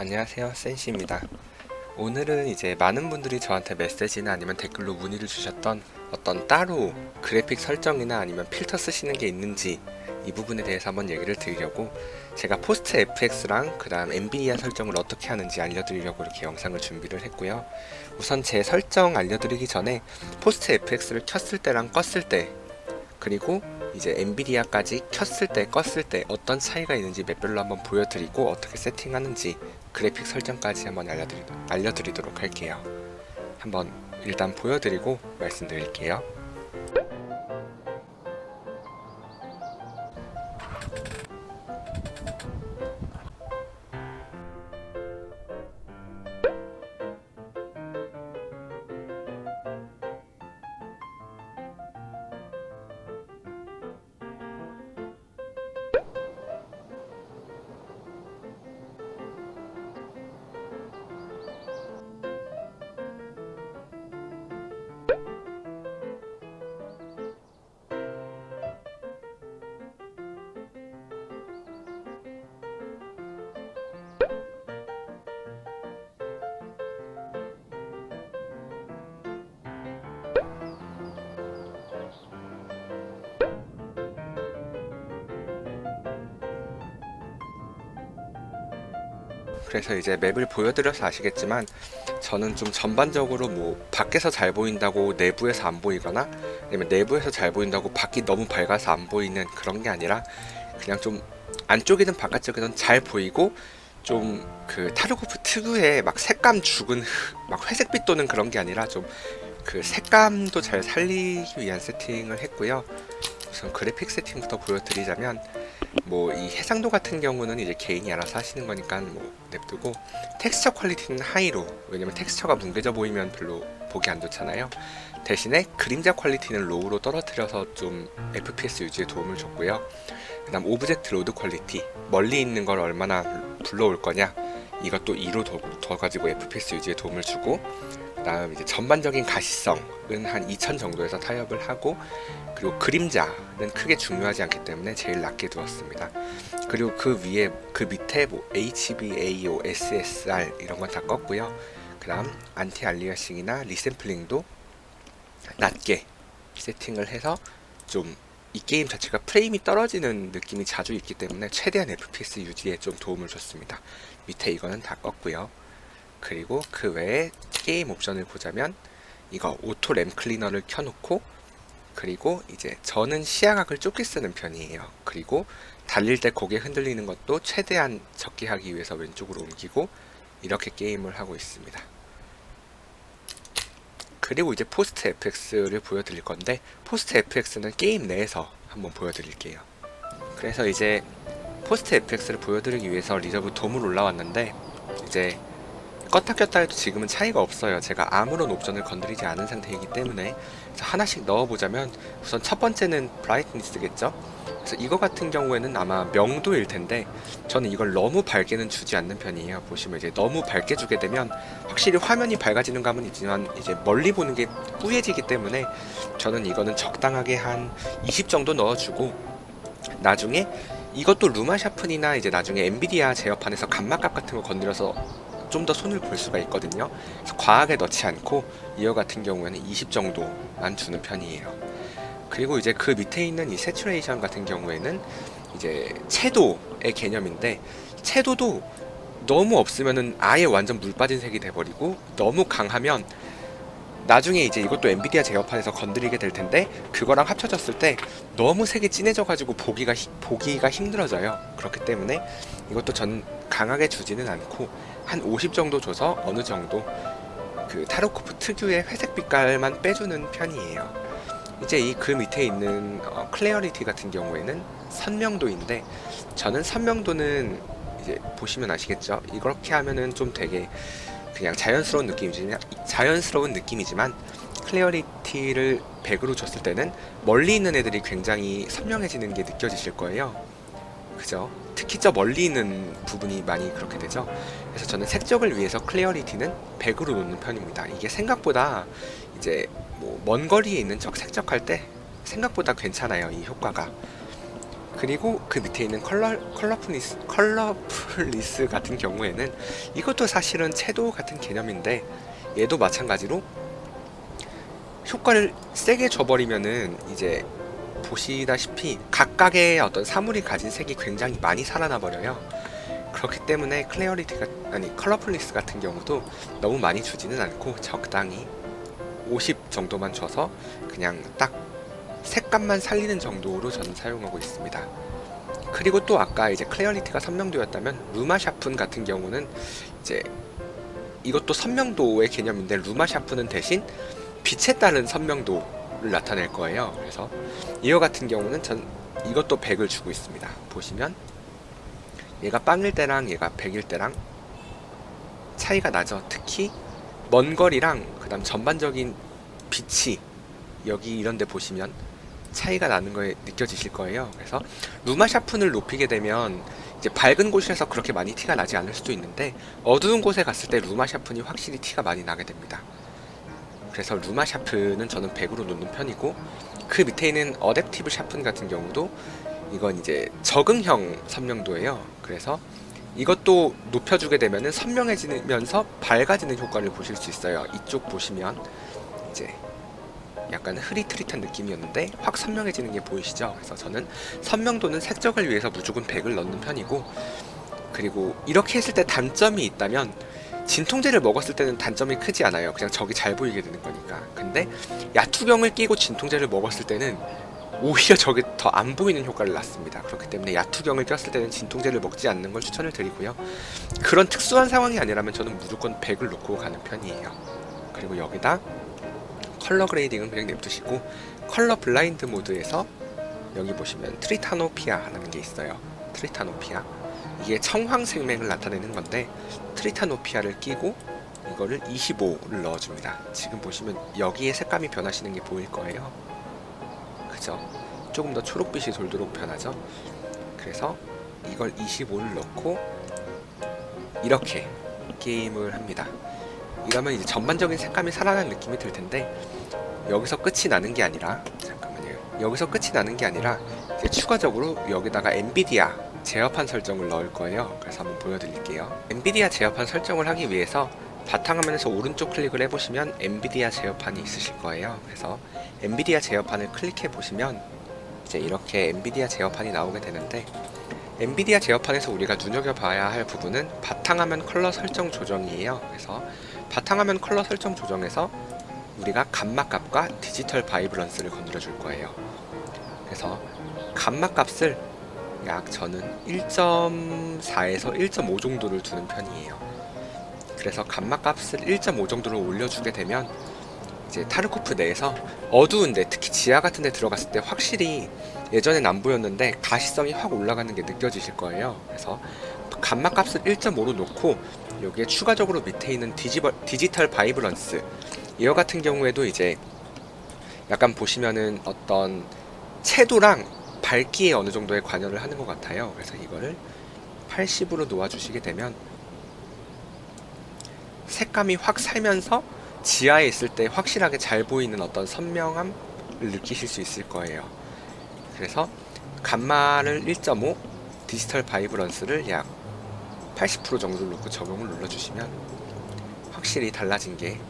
안녕하세요 센시입니다. 오늘은 이제 많은 분들이 저한테 메시지나 아니면 댓글로 문의를 주셨던 어떤 따로 그래픽 설정이나 아니면 필터 쓰시는 게 있는지 이 부분에 대해서 한번 얘기를 드리려고 제가 포스트 FX랑 그 다음 엔비디아 설정을 어떻게 하는지 알려드리려고 이렇게 영상을 준비를 했고요. 우선 제 설정 알려드리기 전에 포스트 FX를 켰을 때랑 껐을 때 그리고 이제 엔비디아까지 켰을 때 껐을 때 어떤 차이가 있는지 맵별로 한번 보여드리고 어떻게 세팅하는지 그래픽 설정까지 한번 알려드리, 알려드리도록 할게요. 한번 일단 보여드리고 말씀드릴게요. 그래서 이제 맵을 보여드려서 아시겠지만 저는 좀 전반적으로 뭐 밖에서 잘 보인다고 내부에서 안 보이거나 아니면 내부에서 잘 보인다고 밖이 너무 밝아서 안 보이는 그런 게 아니라 그냥 좀 안쪽이든 바깥쪽이든 잘 보이고 좀 그 타르코프 특유의 막 색감 죽은 흑, 막 회색빛 도는 그런 게 아니라 좀 그 색감도 잘 살리기 위한 세팅을 했고요. 우선 그래픽 세팅부터 보여드리자면 뭐 이 해상도 같은 경우는 이제 개인이 알아서 하시는 거니까 뭐 냅두고 텍스처 퀄리티는 하이로. 왜냐면 텍스처가 뭉개져 보이면 별로 보기 안 좋잖아요. 대신에 그림자 퀄리티는 로우로 떨어뜨려서 좀 FPS 유지에 도움을 줬고요. 그 다음 오브젝트 로드 퀄리티. 멀리 있는 걸 얼마나 불러올 거냐 이것도 2로 더, 더 가지고 FPS 유지에 도움을 주고 그 다음 이제 전반적인 가시성은 한 2000 정도에서 타협을 하고 그리고 그림자는 크게 중요하지 않기 때문에 제일 낮게 두었습니다. 그리고 그 위에 그 밑에 뭐 HBAO, SSR 이런 건 다 껐고요. 그다음 안티 알리아싱이나 리샘플링도 낮게 세팅을 해서 좀 이 게임 자체가 프레임이 떨어지는 느낌이 자주 있기 때문에 최대한 FPS 유지에 좀 도움을 줬습니다. 밑에 이거는 다 껐고요. 그리고 그 외에 게임 옵션을 보자면 이거 오토 램 클리너를 켜놓고 그리고 이제 저는 시야각을 좁게 쓰는 편이에요. 그리고 달릴 때 고개 흔들리는 것도 최대한 적게 하기 위해서 왼쪽으로 옮기고 이렇게 게임을 하고 있습니다. 그리고 이제 포스트 FX를 보여드릴 건데 포스트 FX는 게임 내에서 한번 보여드릴게요. 그래서 이제 포스트 FX를 보여드리기 위해서 리저브 돔을 올라왔는데 이제 껐다 켰다 해도 지금은 차이가 없어요. 제가 아무런 옵션을 건드리지 않은 상태이기 때문에 하나씩 넣어보자면 우선 첫 번째는 브라이트니스겠죠. 이거 같은 경우에는 아마 명도일 텐데 저는 이걸 너무 밝게는 주지 않는 편이에요. 보시면 이제 너무 밝게 주게 되면 확실히 화면이 밝아지는 감은 있지만 이제 멀리 보는 게 뿌얘지기 때문에 저는 이거는 적당하게 한 20 정도 넣어주고 나중에 이것도 루마 샤픈이나 이제 나중에 엔비디아 제어판에서 감마값 같은 거 건드려서 좀 더 손을 볼 수가 있거든요. 과하게 넣지 않고 이어 같은 경우에는 20 정도만 주는 편이에요. 그리고 이제 그 밑에 있는 이 세츄레이션 같은 경우에는 이제 채도의 개념인데 채도도 너무 없으면은 아예 완전 물 빠진 색이 돼버리고 너무 강하면 나중에 이제 이것도 엔비디아 제어판에서 건드리게 될 텐데 그거랑 합쳐졌을 때 너무 색이 진해져 가지고 보기가 히- 보기가 힘들어져요. 그렇기 때문에 이것도 전 강하게 주지는 않고 한 50 정도 줘서 어느 정도 그 타로코프 특유의 회색 빛깔만 빼주는 편이에요. 이제 이 그 밑에 있는 어, 클레어리티 같은 경우에는 선명도인데 저는 선명도는 이제 보시면 아시겠죠? 이렇게 하면은 좀 되게 그냥 자연스러운 느낌이지만 자연스러운 느낌이지만 클레어리티를 100으로 줬을 때는 멀리 있는 애들이 굉장히 선명해지는 게 느껴지실 거예요. 그죠? 특히 저 멀리 있는 부분이 많이 그렇게 되죠. 그래서 저는 색적을 위해서 클리어리티는 100으로 놓는 편입니다. 이게 생각보다 이제 뭐 먼 거리에 있는 적 색적할 때 생각보다 괜찮아요. 이 효과가. 그리고 그 밑에 있는 컬러 컬러풀리스 컬러풀리스 같은 경우에는 이것도 사실은 채도 같은 개념인데 얘도 마찬가지로 효과를 세게 줘버리면은 이제 보시다시피 각각의 어떤 사물이 가진 색이 굉장히 많이 살아나 버려요. 그렇기 때문에 클레어리티가 아니 컬러풀리스 같은 경우도 너무 많이 주지는 않고 적당히 50 정도만 줘서 그냥 딱 색감만 살리는 정도로 저는 사용하고 있습니다. 그리고 또 아까 이제 클레어리티가 선명도였다면 루마 샤픈 같은 경우는 이제 이것도 선명도의 개념인데 루마 샤프는 대신 빛에 따른 선명도 를 나타낼 거예요. 그래서 이와 같은 경우는 전 이것도 100을 주고 있습니다. 보시면 얘가 빵일 때랑 얘가 100일 때랑 차이가 나죠. 특히 먼 거리랑 그다음 전반적인 빛이 여기 이런 데 보시면 차이가 나는 거에 느껴지실 거예요. 그래서 루마 샤픈을 높이게 되면 이제 밝은 곳에서 그렇게 많이 티가 나지 않을 수도 있는데 어두운 곳에 갔을 때 루마 샤픈이 확실히 티가 많이 나게 됩니다. 그래서 루마 샤프는 저는 100으로 놓는 편이고 그 밑에 있는 어댑티브 샤픈 같은 경우도 이건 이제 적응형 선명도예요. 그래서 이것도 높여주게 되면은 선명해지면서 밝아지는 효과를 보실 수 있어요. 이쪽 보시면 이제 약간 흐릿흐릿한 느낌이었는데 확 선명해지는 게 보이시죠? 그래서 저는 선명도는 색적을 위해서 무조건 100을 넣는 편이고 그리고 이렇게 했을 때 단점이 있다면 진통제를 먹었을 때는 단점이 크지 않아요. 그냥 적이 잘 보이게 되는 거니까. 근데 야투병을 끼고 진통제를 먹었을 때는 오히려 저게 더 안 보이는 효과를 낳습니다. 그렇기 때문에 야투경을 꼈을 때는 진통제를 먹지 않는 걸 추천을 드리고요. 그런 특수한 상황이 아니라면 저는 무조건 100을 놓고 가는 편이에요. 그리고 여기다 컬러 그레이딩은 그냥 냅두시고 컬러 블라인드 모드에서 여기 보시면 트리타노피아라는 게 있어요. 트리타노피아. 이게 청황생명을 나타내는 건데 트리타노피아를 끼고 이거를 25를 넣어줍니다. 지금 보시면 여기에 색감이 변하시는 게 보일 거예요. 그죠? 조금 더 초록빛이 돌도록 변하죠? 그래서 이걸 25를 넣고 이렇게 게임을 합니다. 이러면 이제 전반적인 색감이 살아나는 느낌이 들 텐데 여기서 끝이 나는 게 아니라 잠깐만요. 여기서 끝이 나는 게 아니라 추가적으로 여기다가 엔비디아 제어판 설정을 넣을 거예요. 그래서 한번 보여드릴게요. 엔비디아 제어판 설정을 하기 위해서 바탕화면에서 오른쪽 클릭을 해보시면 엔비디아 제어판이 있으실 거예요. 그래서 엔비디아 제어판을 클릭해 보시면 이제 이렇게 엔비디아 제어판이 나오게 되는데 엔비디아 제어판에서 우리가 눈여겨봐야 할 부분은 바탕화면 컬러 설정 조정이에요. 그래서 바탕화면 컬러 설정 조정에서 우리가 감마 값과 디지털 바이브런스를 건드려 줄 거예요. 그래서 감마 값을 약 저는 1.4에서 1.5 정도를 두는 편이에요. 그래서 감마 값을 1.5 정도로 올려주게 되면 이제 타르코프 내에서 어두운데 특히 지하 같은 데 들어갔을 때 확실히 예전엔 안 보였는데 가시성이 확 올라가는 게 느껴지실 거예요. 그래서 감마 값을 1.5로 놓고 여기에 추가적으로 밑에 있는 디지벌, 디지털 바이브런스 이와 같은 경우에도 이제 약간 보시면은 어떤 채도랑 밝기에 어느 정도의 관여를 하는 것 같아요. 그래서 이거를 80으로 놓아주시게 되면 색감이 확 살면서 지하에 있을 때 확실하게 잘 보이는 어떤 선명함을 느끼실 수 있을 거예요. 그래서 감마를 1.5, 디지털 바이브런스를 약 80% 정도를 놓고 적용을 눌러주시면 확실히 달라진 게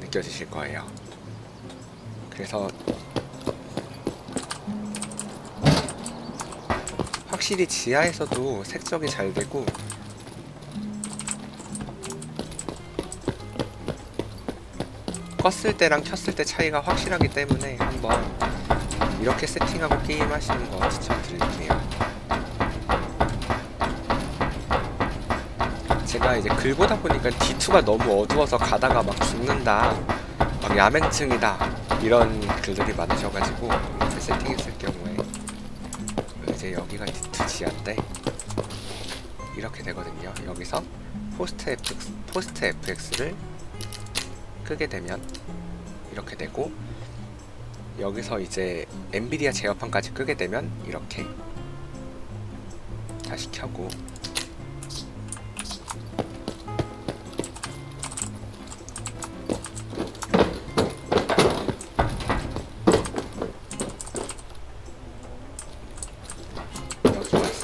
느껴지실 거예요. 그래서 확실히 지하에서도 색적이 잘 되고 껐을 때랑 켰을 때 차이가 확실하기 때문에 한번 이렇게 세팅하고 게임하시는 거 추천드릴게요. 제가 이제 글 보다 보니까 D2가 너무 어두워서 가다가 막 죽는다, 막 야맹증이다 이런 글들이 많으셔가지고 이렇게 세팅했을 이제 여기가 D2 지하인데 이렇게 되거든요. 여기서 포스트 FX, 포스트 FX를 끄게 되면 이렇게 되고 여기서 이제 엔비디아 제어판까지 끄게 되면 이렇게 다시 켜고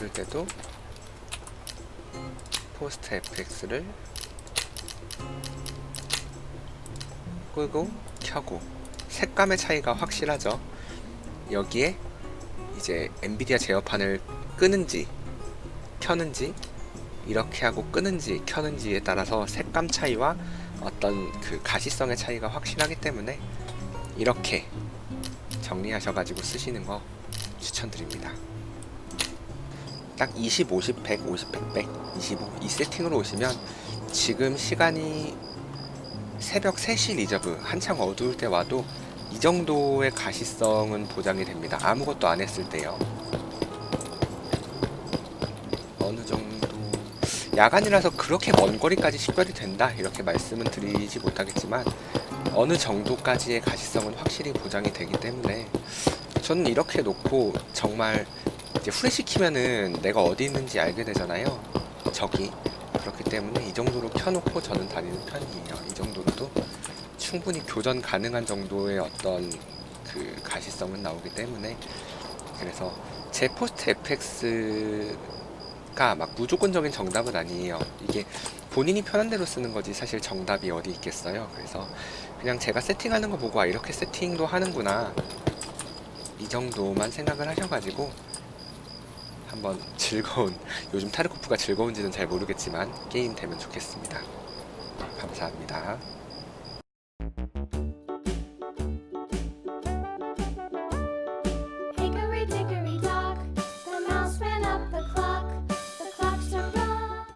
여기도 포스트 FX를 끄고 켜고 색감의 차이가 확실하죠. 여기에 이제 엔비디아 제어판을 끄는지 켜는지 이렇게 하고 끄는지 켜는지에 따라서 색감 차이와 어떤 그 가시성의 차이가 확실하기 때문에 이렇게 정리하셔가지고 쓰시는 거 추천드립니다. 딱 20, 50, 100, 50, 100, 100, 25 이 세팅으로 오시면 지금 시간이 새벽 3시 리저브 한창 어두울 때 와도 이 정도의 가시성은 보장이 됩니다. 아무것도 안 했을 때요. 어느 정도 야간이라서 그렇게 먼 거리까지 식별이 된다 이렇게 말씀은 드리지 못하겠지만 어느 정도까지의 가시성은 확실히 보장이 되기 때문에 저는 이렇게 놓고 정말 이제 후레쉬 키면은 내가 어디 있는지 알게 되잖아요. 적이 그렇기 때문에 이 정도로 켜놓고 저는 다니는 편이에요. 이 정도로도 충분히 교전 가능한 정도의 어떤 그 가시성은 나오기 때문에 그래서 제 포스트 FX가 막 무조건적인 정답은 아니에요. 이게 본인이 편한 대로 쓰는 거지 사실 정답이 어디 있겠어요. 그래서 그냥 제가 세팅하는 거 보고 아 이렇게 세팅도 하는구나 이 정도만 생각을 하셔가지고 한번 즐거운 요즘 타르코프가 즐거운지는 잘 모르겠지만 게임 되면 좋겠습니다. 감사합니다.